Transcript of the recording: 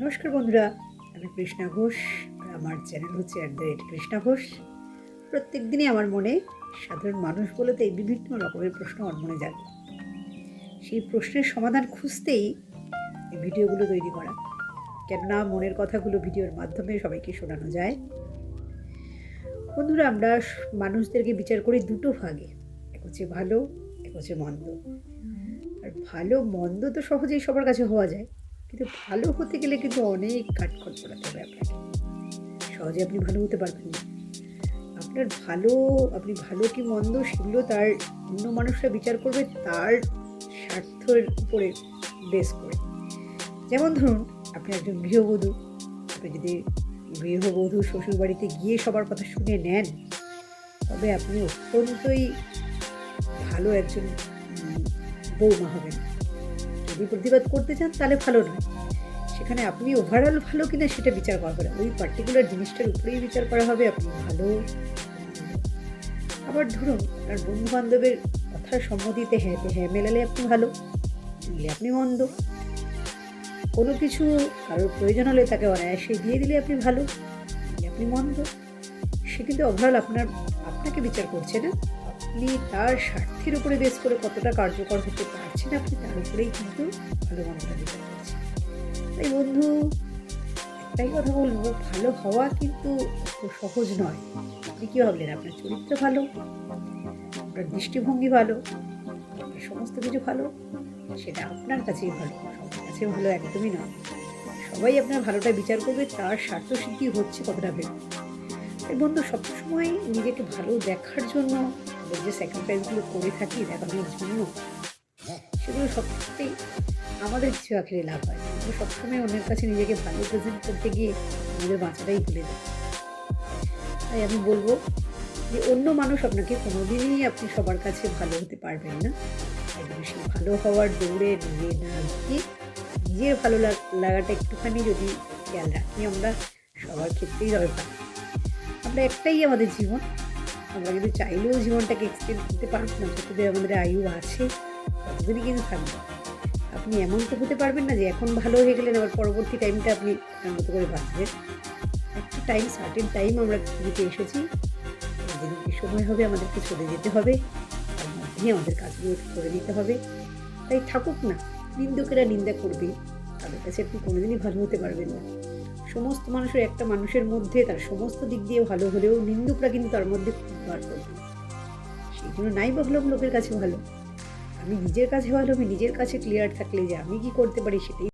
নমস্কার বন্ধুরা, আমি কৃষ্ণা ঘোষ, আর আমার চ্যানেল হচ্ছে at the rate Krishna Ghosh. প্রত্যেক দিনই আমার মনে সাধারণ মানুষ বলতে বিভিন্ন রকমের প্রশ্ন আমার মনে জাগে। সেই প্রশ্নের সমাধান খুঁজতেই এই ভিডিওগুলো তৈরি করা। কেননা মনের কথাগুলো ভিডিওর মাধ্যমে সবাইকে শোনানো যায়। বন্ধুরা, আমরা মানুষদেরকে বিচার করি দুটো ভাগে, এক হচ্ছে ভালো, এক হচ্ছে মন্দ। আর ভালো, মন্দ তো সহজেই সবার কাছে হওয়া যায়। কিন্তু ভালো হতে গেলে কিন্তু অনেক কাঠখড় পড়াতে হবে আপনাকে। সহজে আপনি ভালো হতে পারবেন না। আপনার ভালো, আপনি ভালো কি মন্দ সেগুলো তার অন্য মানুষরা বিচার করবে তার স্বার্থের উপরে বেস করে। যেমন ধরুন, আপনি একজন গৃহবধূ, আপনি যদি গৃহবধূ শ্বশুরবাড়িতে গিয়ে সবার কথা শুনে নেন, তবে আপনি অত্যন্তই ভালো একজন বৌমা হবেন। প্রতিবাদ করতে চান, তাহলে ভালো নয়। সেখানে আপনি ওভারঅল ভালো কিনা সেটা বিচার করা হবে ওই পার্টিকুলার জিনিসটার উপরেই বিচার করা হবে, আপনি ভালো। আবার ধরুন, আপনার বন্ধু বান্ধবের কথার সম্মতিতে হ্যাঁ হ্যাঁ মেলালে আপনি ভালো নিলে আপনি মন্দ। কোনো কিছু কারোর প্রয়োজন হলে তাকে অনায়াসে দিয়ে দিলে আপনি ভালো আপনি মন্দ। সে কিন্তু ওভারঅল আপনার, আপনাকে বিচার করছে না। আপনি তার স্বার্থের উপরে বেশ করে কতটা কার্যকর হতে পারছেন, আপনি তার উপরেই কিন্তু ভালো মন্দটা বিচার করছেন তাই বন্ধু, একটাই কথা বলব, ভালো হওয়া কিন্তু সহজ নয়। আপনি কী ভাবলেন? আপনার চরিত্র ভালো, আপনার দৃষ্টিভঙ্গি ভালো সমস্ত কিছু ভালো, সেটা আপনার কাছেই ভালো, সবার কাছে ভালো একদমই নয়। সবাই আপনার ভালোটা বিচার করবে, তার স্বার্থ সিদ্ধি হচ্ছে কতটা বের তাই বন্ধু সবসময় নিজেকে ভালো দেখার জন্য যে স্যাক্রিফাইসগুলো করে থাকি, দেখানোর জন্য, সেগুলো সবটাই আমাদের কিছু আখেরে লাভ হয়। কিন্তু সবসময় অন্যের কাছে নিজেকে ভালো প্রেজেন্ট করতে গিয়ে নিজেদের বাঁচাটাই ভুলে যায় তাই আমি বলব যে অন্য মানুষ আপনাকে কোনোদিনই আপনি সবার কাছে ভালো হতে পারবেন না। একদম সেই ভালো হওয়ার দৌড়ে নিজে না গিয়ে নিজের ভালো লাগ- লাগাটা একটুখানি যদি খেয়াল রাখি আমরা, সবার ক্ষেত্রেই পারি আমরা একটাই আমাদের জীবন। আমরা কিন্তু চাইলেও জীবনটাকে এক্সটেন্ড করতে পারব না যতদিন আমাদের আয়ু আছে, ততদিনই কিন্তু থাকবে। আপনি এমন তো হতে পারবেন না যে এখন ভালো হয়ে গেলেন, আবার পরবর্তী টাইমটা আপনি মতো করে বাঁচবেন একটা টাইম সার্টেন টাইম আমরা পৃথিবীতে এসেছি। যেদিনকে সময় হবে আমাদেরকে চলে যেতে হবে। তার মধ্যেই আমাদের কাজগুলো করে নিতে হবে। তাই থাকুক না, নিন্দুকেরা নিন্দা করবে। তাদের কাছে আপনি কোনোদিনই ভালো হতে পারবেন না। সমস্ত মানুষের একটা মানুষের মধ্যে তার সমস্ত দিক দিয়ে ভালো হলেও নিন্দুকরা কিন্তু তার মধ্যে খুব বার করবে। সেই জন্য নাই বা লোকের কাছে ভালো। আমি নিজের কাছে ভালো, আমি নিজের কাছে ক্লিয়ার থাকলে যে আমি কি করতে পারি সেটাই